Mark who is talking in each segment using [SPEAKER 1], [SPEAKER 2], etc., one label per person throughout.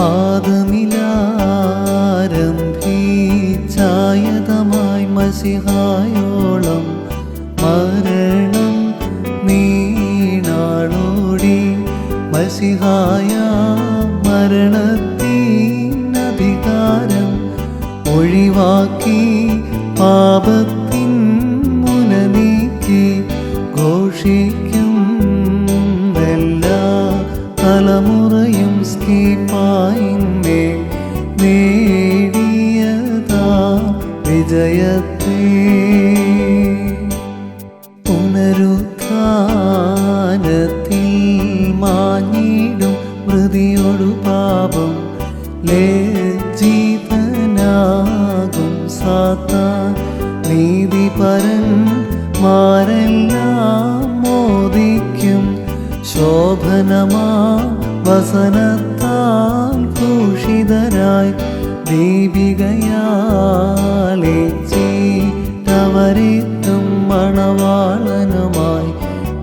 [SPEAKER 1] ആദമിലാരംഭിച്ചായതമായി മസിഹായോളം മരണം നീണാളോടി മസിഹായ മരണത്തിനധികാരം ഒഴിവാക്കി പാപത്തിൻ നേടിയതാ വിജയത്തെ. പുനരുത്ഥാനത്തിൽ മാഞ്ഞിടും മൃതിയൊടു പാപം. ലജ്ജിതനാകും സാത്താൻ. നീതിപരൻ മാരെല്ലാം മോദിക്കും. ശോഭനമാ വസനത്താൽ ഭൂഷിതരായി ദീപികയാലെ ചീട്ടവരെത്തും മണവാളനുമായി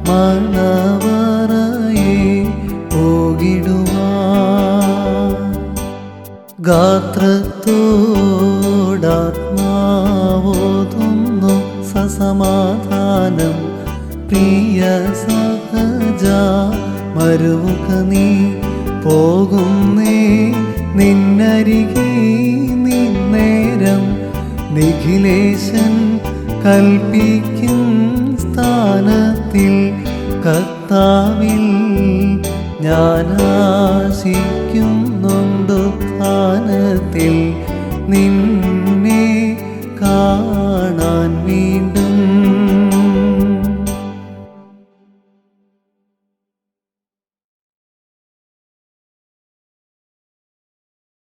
[SPEAKER 1] മണവറയെ പോകിടുവാൻ. ഗാത്രത്തോടാത്മാവോതുന്നു സസമാധാനം. പ്രിയ സഹജ മരുവുക നീ പോകുന്നേ നിന്നരികെ നിന്നേരം നിഖിലേശൻ കൽപ്പിക്കും സ്ഥാനത്തിൽ കർത്താവിൽ ഞാനാശിക്കുന്നുണ്ടു സ്ഥാനത്തിൽ നിൻ